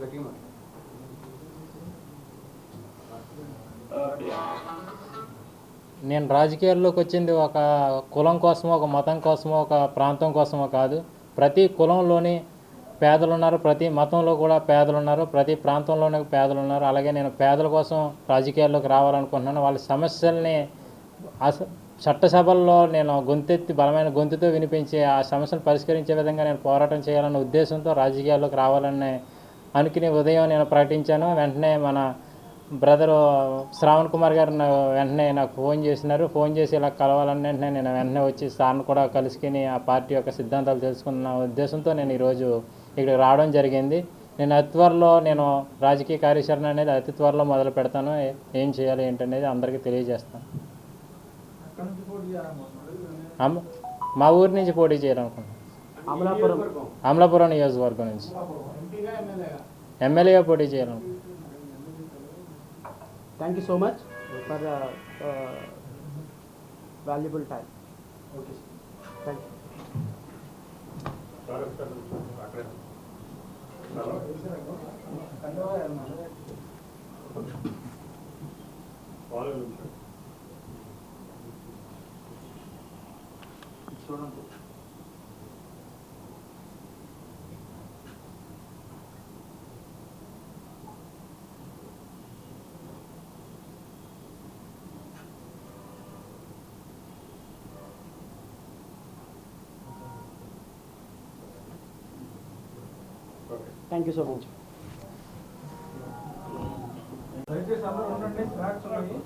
కొంచెం గట్టిగా నేను రాజకీయాల్లోకి వచ్చింది ఒక కులం కోసమో ఒక మతం కోసమో ఒక ప్రాంతం కోసమో కాదు. ప్రతి కులంలోని పేదలు ఉన్నారు ప్రతి మతంలో కూడా పేదలు ఉన్నారు ప్రతి ప్రాంతంలోనే పేదలు ఉన్నారు. అలాగే నేను పేదల కోసం రాజకీయాల్లోకి రావాలనుకుంటున్నాను. వాళ్ళ సమస్యల్ని చట్టసభల్లో నేను గొంతెత్తి బలమైన గొంతుతో వినిపించి ఆ సమస్యను పరిష్కరించే విధంగా నేను పోరాటం చేయాలన్న ఉద్దేశంతో రాజకీయాల్లోకి రావాలనే అనుకుని ఉదయం నేను ప్రకటించాను. వెంటనే మన బ్రదరు శ్రావణ్ కుమార్ గారు వెంటనే నాకు ఫోన్ చేసినారు. ఫోన్ చేసి ఇలా కలవాలని వెంటనే నేను వెంటనే వచ్చి సార్ని కూడా కలుసుకుని ఆ పార్టీ యొక్క సిద్ధాంతాలు తెలుసుకున్న ఉద్దేశంతో నేను ఈరోజు ఇక్కడికి రావడం జరిగింది. నేను అతి త్వరలో నేను రాజకీయ కార్యాచరణ అనేది అతి త్వరలో మొదలు పెడతాను. ఏ- చేయాలి ఏంటనేది అందరికీ తెలియజేస్తాను. అమ్- మా ఊరి నుంచి పోటీ చేయాలనుకుంటున్నాను. అమలాపురం. అమలాపురం నియోజకవర్గం నుంచి. ఎమ్మెల్యేగా పోటీ చేయాలనుకుంటున్నాను thank you so much for valuable time thank you thank you so much దయచేసి అందరూ ఉండండి స్నాక్స్ ఉన్నాయి.